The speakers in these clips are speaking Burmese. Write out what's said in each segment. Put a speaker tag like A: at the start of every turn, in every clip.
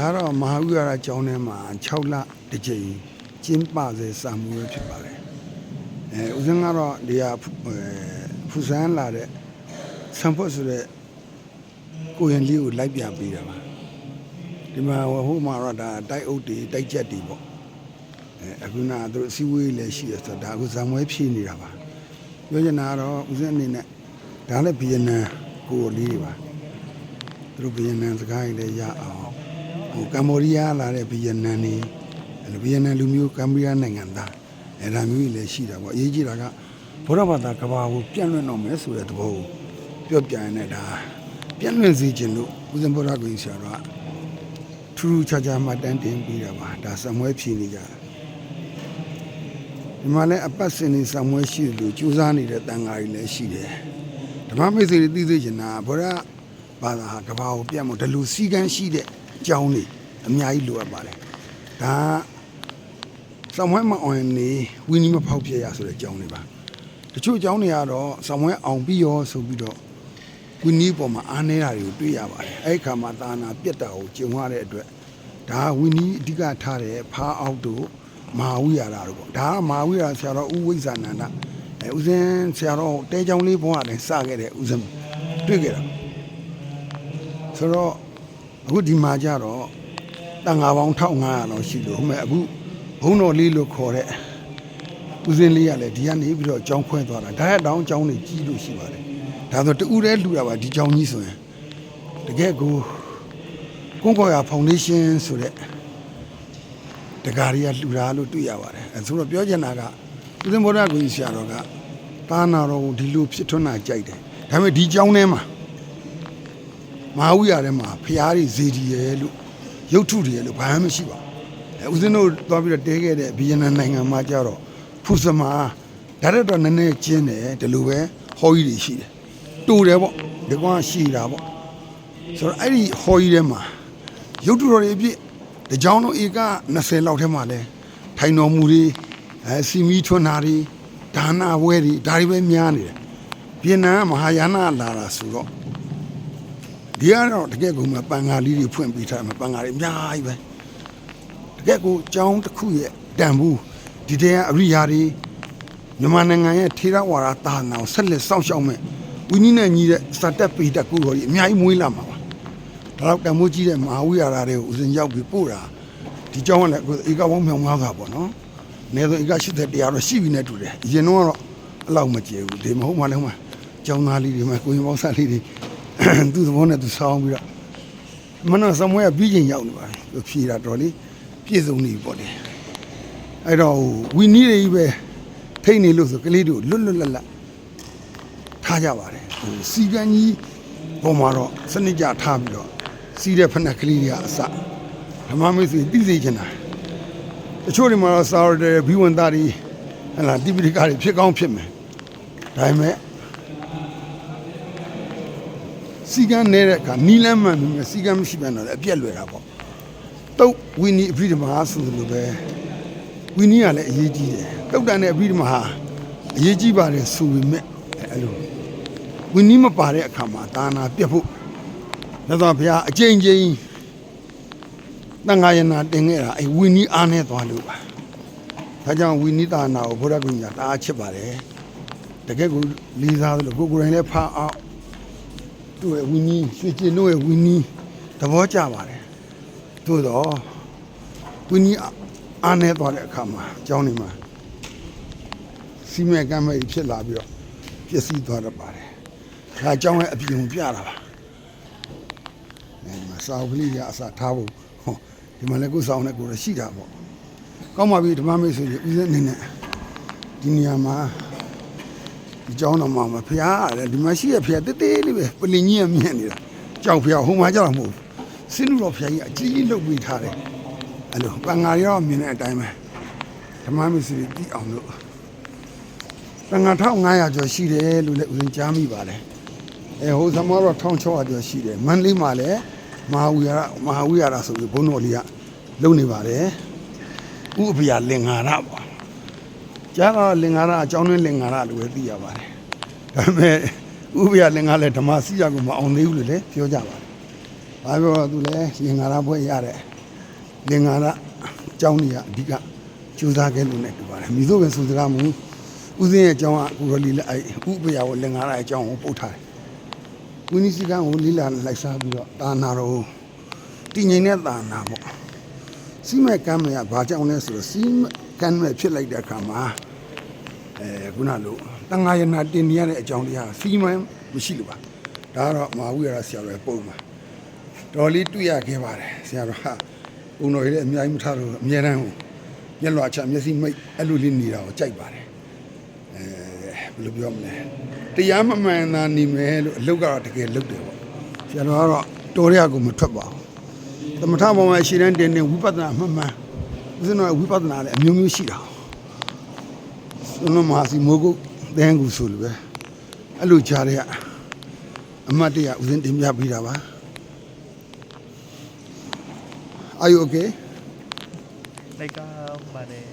A: ဒါကတော့မဟာဝိဟာရကျောင်းထဲမှာ6လတစ်ကြိမ်ကျင်းပစေစာမှုပဲဖြစ်ပါတယ်အဲဦးဇင်းကတော့ဒီဟာဖူအဲဖူစမ်းလာတဲ့ဆံဖို့ဆိုတဲ့ကိုရင်လေးကိုလိုက်ပြပေးတာပါဒီမှာဟိုမှာတော့ဒါတိုက်အုပ်တွေတိုက်ချက်တွေပေါ့အဲအခုနကသူတို့အစည်းအဝေးလည်းရှိရဆိုတော့ဒါအခုဇံမွဲဖြည့်နေတာပါပြောချင်တာကတော့ဦးဇင်းအနေနဲ့ဒါလည်းဗီယက်နမ်ကိုလေးတွေပါသူတို့ဗီယက်နမ်စကားတွေလည်းရအောင် ဟိုကမ္ဘောဒီးယားလာတဲ့ဗီယက်နမ်နေအဲ့လိုဗီယက်နမ်လူမျိုးကမ္ဘောဒီးယားနိုင်ငံသားအဲ့ဒါမျိုးကြီးလည်းရှိတာပေါ့အရေးကြီးတာကဘုရားဘာသာကဘာကိုပြန့်လွင့်တော့မယ်ဆိုတဲ့သဘောကိုပြောပြရင်လည်းဒါပြန့်လွင့်စေခြင်းလို့ဦးဇင်းဘုရားကိုဆရာတော်ကထူးထူးခြားခြားမှတ်တမ်းတင်ပြီးတာပါဒါစံမွဲဖြေနေကြတာဒီမှာလည်းအပတ်စဉ်နေစံမွဲရှိတယ်လို့ကြိုးစားနေတဲ့တန်ဃာတွေလည်းရှိတယ်ဓမ္မမိတ်ဆွေတွေသိသိချင်တာဘုရားဘာသာဟာကဘာကိုပြတ်မို့ဒီလိုစီကန်းရှိတဲ့အ ကြောင်းတွေအများကြီးလိုအပ်ပါတယ်ဒါကစံမွဲမအောင်ရင်နေဝင်းကြီးမဖောက်ပြရဆိုတဲ့အကြောင်းတွေပါတချို့အကြောင်းတွေကတော့စံမွဲအောင်ပြီးရောဆိုပြီးတော့ဝင်းကြီးပေါ်မှာအားနေတာတွေကိုတွေ့ရပါတယ်အဲ့ဒီခါမှာသာနာပြက်တာကိုကျုံရတဲ့အတွက်ဒါကဝင်းကြီးအဓိကထားတဲ့ဖားအောက်တို့မဟာဝိဟာရတို့ပေါ့ဒါကမဟာဝိဟာရဆရာတော်ဥဝိဇ္ဇာနန္ဒအဲဥစဉ်ဆရာတော်တဲချောင်းလေးဘုန်းကလည်းစခဲ့တဲ့ဥစဉ်တွေ့ခဲ့တာဆိုတော့ အခုဒီမှာကြတော့တန်ငါပေါင်း1500လောက်ရှိလို့ဟိုမဲ့အခုဘုံတော်လေးလို့ခေါ်တဲ့ဦးစင်းလေးကလည်းဒီကနေပြီးတော့ကြောင်းခွဲသွားတာဒါရတောင်းကြောင်းတွေကြီးလို့ရှိပါတယ်ဒါဆိုတူတဲ့လူတာပါဒီကြောင်းကြီးဆိုရင်တကယ်ကိုကွန်ကော်ယာဖောင်ဒေးရှင်းဆိုတဲ့တကာရီကလှူတာလို့တွေ့ရပါတယ်အဲဆိုတော့ပြောချင်တာကဦးစင်းဘောရကိုကြီးဆရာတော်ကတာနာတော်ကိုဒီလိုဖြစ်ထွန်းတာကြိုက်တယ်ဒါပေမဲ့ဒီကြောင်းထဲမှာ မဟာဝိရထဲမှာဖျားတွေဇေဒီရဲလို့ရုပ်ထုတွေရဲလို့ဘာမှမရှိပါဘူးအဲဦးဇင်းတို့သွားပြီးတော့တဲခဲ့တဲ့ဗီယက်နမ်နိုင်ငံမှာကြတော့ဖူစမာဒါရက်တော့နည်းနည်းကျင်းတယ်ဒီလိုပဲဟောကြီးတွေရှိတယ်တူတယ်ပေါ့ဒီကောင်ကရှိတာပေါ့ဆိုတော့အဲ့ဒီဟောကြီးထဲမှာရုပ်ထုတော်တွေအပြည့်ဒီကြောင်တို့ဧက20လောက်ထဲမှာလဲထိုင်တော်မူတွေအဲစီမီထွန်းတာတွေဒါနဝဲတွေဒါတွေပဲများနေတယ်ဗီယက်နမ်ကမဟာယာနလာတာဆိုတော့ ဒီကတော့တကယ်ကိုမပန်ငါလေးတွေဖွင့်ပေးထားမှာပန်ငါတွေအများကြီးပဲတကယ်ကိုကြောင်းတစ်ခုရဲ့တန်ဘူးဒီတည်းကအရိယာတွေမြန်မာနိုင်ငံရဲ့ထေရဝါဒသာနာကိုဆက်လက်စောင့်ရှောက်မဲ့ဝိနည်းနဲ့ညီတဲ့စတက်ပေတက်ကူတော်ကြီးအများကြီးမွေးလာမှာပါဒါတော့တန်မိုးကြီးတဲ့မဟာဝိဟာရတွေကိုဦးစင်ရောက်ပြီးပို့တာဒီကြောင်းကလည်းအခုဧကပေါင်းမြောင်များစွာပေါ့နော်နေတော့ဧက80တရားတော့ရှိပြီနဲ့တူတယ်အရင်တော့ကတော့အဲ့လောက်မကျေဘူးဒီမဟုတ်မှလည်းမှကျောင်းသားလေးတွေမှကိုရင်ပေါင်းစားလေးတွေ သူ့သဘောနဲ့သူဆောင်းပြီးတော့မနောစမွဲကပြီးချိန်ရောက်နေပါပြီသူဖြေတာတော်လေးပြည့်စုံနေပြီပေါ့လေအဲ့တော့ဝီနီးတွေကြီးပဲထိတ်နေလို့ဆိုကလေးတို့လွတ်လွတ်လပ်လပ်ထားကြပါတယ်ဟိုစီကန်းကြီးပုံမှာတော့စနစ်ကြထားပြီးတော့စီးတဲ့ဖက်နှက်ကလေးတွေကအစဓမ္မမိတ်ဆွေသိစေချင်တာတချို့တွေမှာတော့စာရတဲ့ဘီဝန်သားတွေဟလာတိပိဋကတွေဖြစ်ကောင်းဖြစ်မယ်ဒါပေမဲ့ စီကန်းနေတဲ့အခါနီလန်းမှန်ပြီးမြစီကန်းမရှိပြန်တော့လည်းအပြက်လွယ်တာပေါ့တုတ်ဝီနီအဘိဓမ္မာဆိုလိုပဲဝီနီကလည်းအရေးကြီးတယ်တုတ်တန်တဲ့အဘိဓမ္မာဟာအရေးကြီးပါတယ်ဆိုပေမဲ့အဲ့လိုဝီနီမပါတဲ့အခါမှာဒါနာပြတ်ဖို့မြတ်စွာဘုရားအကျဉ်းချင်းတန်ဃာယနာတင်ခဲ့တာအဲ့ဝီနီအားနဲ့သွားလို့ပါဒါကြောင့်ဝီနီသာနာကိုဘုရားကညာတအားချစ်ပါတယ်တကယ်ကိုလေးစားလို့ကိုယ်ကိုယ်တိုင်လည်းဖားအောင် သူ့ရဲ့ဝင်းကြီးရွှေကျင်တို့ရဲ့ဝင်းကြီးသဘောကျပါတယ်သို့တော့ဝင်းကြီးအားနေသွားတဲ့အခါမှာအကြောင်းနေမှာစီမဲကမ်းမဲကြီးဖြစ်လာပြီးတော့ပျက်စီးသွားတတ်ပါတယ်ဒါအကြောင်းရဲ့အပြင်ကိုပြတာပါအဲဒီမှာစာအုပ်ကလေးတွေအစားထားဖို့ဟောဒီမှာလည်းကိုယ်ဆောင်တဲ့ကိုယ်ရရှိတာပေါ့ကောင်းပါပြီဓမ္မမိတ်ဆွေကြီးဦးဇင်းအနေနဲ့ဒီနေရာမှာ ဒီကြောင်းတော်မှာဖရားရတယ်ဒီမှာရှိရဖရားတေးသေးလေးပဲပလင်ကြီးကမြင်နေတာကြောက်ဖရားဟိုမှာကြောက်မဟုတ်စင်းလူတော်ဖရားကြီးအကြီးကြီးလှုပ်ပြီးထားတယ်အဲ့လိုပန်ငါရောမြင်တဲ့အတိုင်းပဲဓမ္မမစ္စည်းတီးအောင်လို့ပန်ငါ1500ကျော်ရှိတယ်လို့လည်းဦးဇင်းကြားမိပါတယ်အဲဟိုသမားတော့1600ကျော်ရှိတယ်မန္တလေးမှာလည်းမဟာဝိဟာရမဟာဝိဟာရဆိုပြီးဘုန်းတော်လေးကလုံနေပါတယ်ဥပ္ပယလင်္ကာရပါ ကျတော့လင်္ကာရအကြောင်းရင်းလင်္ကာရလို့ပဲသိရပါတယ်။ဒါပေမဲ့ဥပယလင်္ကာလည်းဓမ္မစီရကိုမအောင်သေးဘူးလို့လည်းပြောကြပါတယ်ဘာပြောတော့သူလည်းလင်္ကာရဘွဲ့ရတယ်လင်္ကာရအကြောင်းကြီးကအဓိကကြိုးစားခဲ့လို့နဲ့တူပါတယ်မိတို့ပဲဆိုစကားမူဦးစင်းရဲ့အကြောင်းကကိုရလီလည်းအဲ့ဥပယဝလင်္ကာရအကြောင်းကိုပို့ထားတယ်ဝိနည်းစည်းကံကိုလီလာလိုက်စားပြီးတော့တာနာတော်တည်ငြိမ်တဲ့တာနာပေါ့ စီမဲ့ကမ်းမဲ့ကဘာကြောင့်လဲဆိုတော့စီမဲ့ကမ်းမဲ့ဖြစ်လိုက်တဲ့အခါမှာအဲခုနလိုတန်ဃာယနာတင်နေရတဲ့အကြောင်းတရားစီမံမရှိလို့ပါဒါကတော့မဟာဝိရဆရာတော်ရဲ့ပုံမှာတော်လေးတွေ့ရခဲ့ပါတယ်ဆရာတော်ဟာဘုံတော်ကြီးလည်းအများကြီးမထားလို့အများတန်းကိုမျက်လွှာချမျက်စိမိတ်အဲ့လိုလေးနေတာကိုကြိုက်ပါတယ်အဲဘယ်လိုပြောမလဲတရားမမှန်တာနေမယ်လို့အလုတ်ကတော့တကယ်လုတ်တယ်ပေါ့ဆရာတော်ကတော့တော်ရကိုမထွက်ပါဘူး သမထဘောမှာရှိတဲ့တင်တင်ဝိပဿနာမှန်မှန်ဦးဇင်းတော်ဝိပဿနာလည်းအမျိုးမျိုးရှိတာဆွမ်းမဟာစီမိုးကုတ်တန်းကူဆိုလိုပဲအဲ့လိုကြားရတဲ့အမတ်တရဦးဇင်းတင်ပြပေးတာပါ Are you okay?
B: လိုက်ကောင်းပါတယ်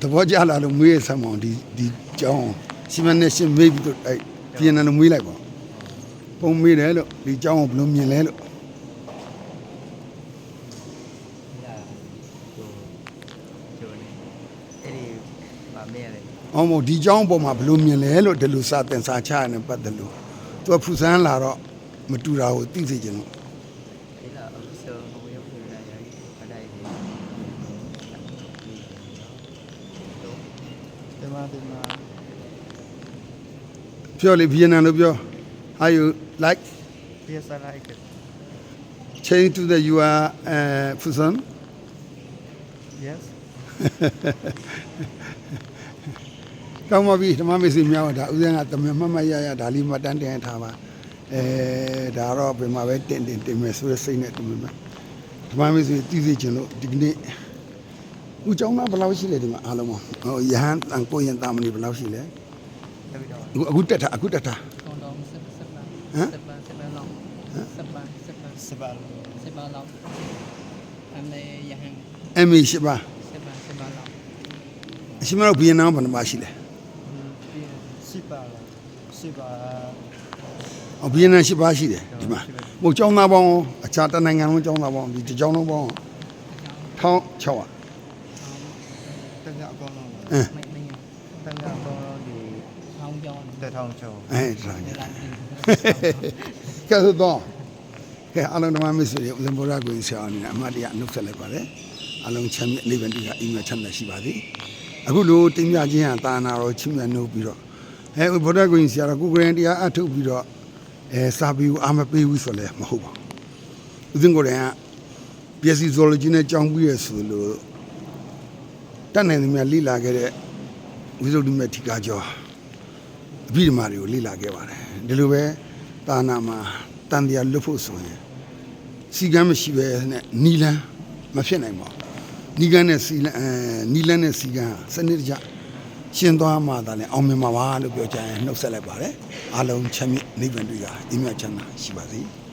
A: တဘောကြလာလို့မွေးရဆမ်းမအောင်ဒီဒီကြောင်းစီမံနဲ့ရှင်မေးပြီးတော့အဲ့ပြင်နေလို့မွေးလိုက်ပါပုံမေးတယ်လို့ဒီကြောင်းကိုဘယ်လိုမြင်လဲလို့
B: ညာဟိုကျိုးနေအဲ့ဒီဗာမဲ ရတယ်
A: အော်မို့ဒီကြောင်းပေါ်မှာဘယ်လိုမြင်လဲလို့ဒီလိုစာတင်စာချရနေပတ်တယ်လို့သူကဖူဆန်းလာတော့မတူတာကိုသိစေချင်လို့
B: ဒီလာအဆောဟိုရောက်နေတာရည်ခဒိုင်ဒီဒီမှာဒီမှာ
A: ပြောလေဗီယက်နမ်လို့ပြော How you like
B: yes I like it
A: change to the you are uh, Fusan
B: yes
A: ကောင်းပါပြီဓမ္မမေစီမြောက်တာဥစဉ်ကတမန်မမရရဒါလေးမှတ်တမ်းတင်ထားပါအဲဒါတော့ဘယ်မှာပဲတင်တင်တင်မယ်ဆိုတဲ့စိတ်နဲ့တင်မယ်ဓမ္မမေစီတည်စီခြင်းလို့ဒီကနေ့ဦးကျောင်းသားဘယ်လောက်ရှိလဲဒီမှာအားလုံးဟိုယဟန်တန်ကိုရင်တာမဏိဘယ်လောက်ရှိလဲ
B: တပိတော့
A: အခုအခုတက်တာအခုတက်တာ
C: Còn đó sẽ sẽ là
A: Hả?
C: sẽ là sẽ là lòng sẽ là sẽ là
B: စပါလ
C: sẽ là lòng anh đây nhà hàng
A: အမေရှိပါ
C: sẽ là sẽ là lòng
A: အရှိမတော့ဘီယန်နာဘယ်နှမရှိလဲ
B: စီပါလစီပါ
A: အော်ဘီယန်နာရှိပါရှိတယ်ဒီမှာဟိုကျောင်းသားပေါင်းအခြားတနိုင်ငံလုံးကျောင်းသားပေါင်းဒီတစ်ကျောင်းလုံးပေါင်း1600
B: တန်ကြအကောင်းလုံး
A: အင်း
C: mấy mấy nhà
B: တန်ကြအကောင်းလုံးဒီ
C: không cho
B: တထောင်ချော
A: အဲဒါညာ
C: để làm gì
A: ကဲဆိုတော့ကဲအလုံးဓမ္မမစ္စရိဥဒ္ဓဘောရကိုဆရာအနေနဲ့အမှတ်တရနှုတ်ဆက်လိုက်ပါတယ်အလုံးချမ်းမြေနိဗ္ဗာန်တိကအင်းမချမ်းသာရှိပါသည်အခုလိုတင်ပြခြင်းဟာတာနာတော်ချင်းမြတ်နှုတ်ပြီးတော့ အဲဘောရကိုဆရာတော်ကိုကိုရင်တရားအထုတ်ပြီးတော့အဲစာပေကိုအာမပေးဘူးဆိုလည်းမဟုတ်ပါဘူးဥစဉ်ကိုယ်တိုင်ကပျက်စီဇော်လဂျီနဲ့ကြောင်းပြီးရဆိုလို့တတ်နိုင်သမျှလိလာခဲ့တဲ့ဝိသုဒ္ဓိမေထိကာကျော်အဘိဓမ္မာတွေကိုလေ့လာခဲ့ပါတယ်ဒီလိုပဲတာနာမှာတန်တရားလွတ်ဖို့ဆိုရင်စီကံမရှိပဲနဲ့နီလန်းမဖြစ်နိုင်ပါဘူးနီကန်းနဲ့စီလန်းအဲနီလန်းနဲ့စီကန်းစနစ်တကျ ရှင်းသွားမှသာလဲအောင်မြင်မှာပါလို့ပြောကြရင်နှုတ်ဆက်လိုက်ပါတယ်အားလုံးချမ်းမြေ့နိဗ္ဗာန်တွေ့ရာအင်းမြတ်ချမ်းသာရှိပါစေ။